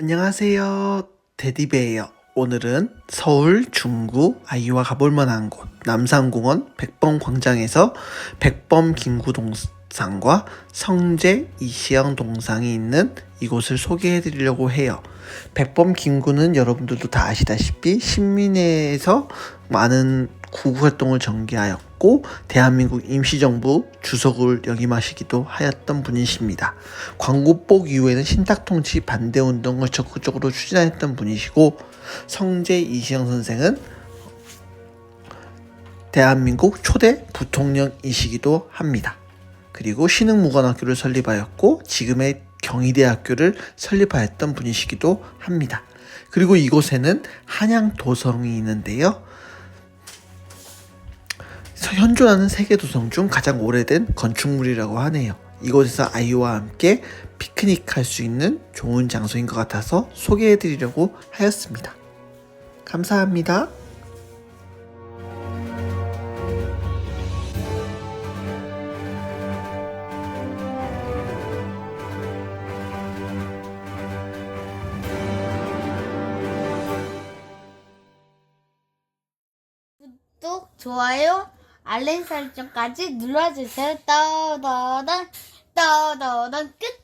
안녕하세요. 데디베예요. 오늘은 서울 중구 아이와 가볼 만한 곳 남산공원 백범 광장에서 백범 김구 동상과 성제 이시영 동상이 있는 이곳을 소개해 드리려고 해요. 백범 김구는 여러분들도 다 아시다시피 신민회에서 많은 구구 활동을 전개하였고 대한민국 임시정부 주석을 역임하시기도 하였던 분이십니다. 광고복 이후에는 신탁통치 반대 운동을 적극적으로 추진했던 분이시고 성제 이시영 선생은 대한민국 초대 부통령이시기도 합니다. 그리고 신흥무관학교를 설립하였고 지금의 경희대학교를 설립하였던 분이시기도 합니다. 그리고 이곳에는 한양 도성이 있는데요. 현존하는 세계 도성 중 가장 오래된 건축물이라고 하네요. 이곳에서 아이와 함께 피크닉 할 수 있는 좋은 장소인 것 같아서 소개해 드리려고 하였습니다. 감사합니다. 좋아요, 알림 설정까지 눌러주세요. 떠더던, 떠더던 끝!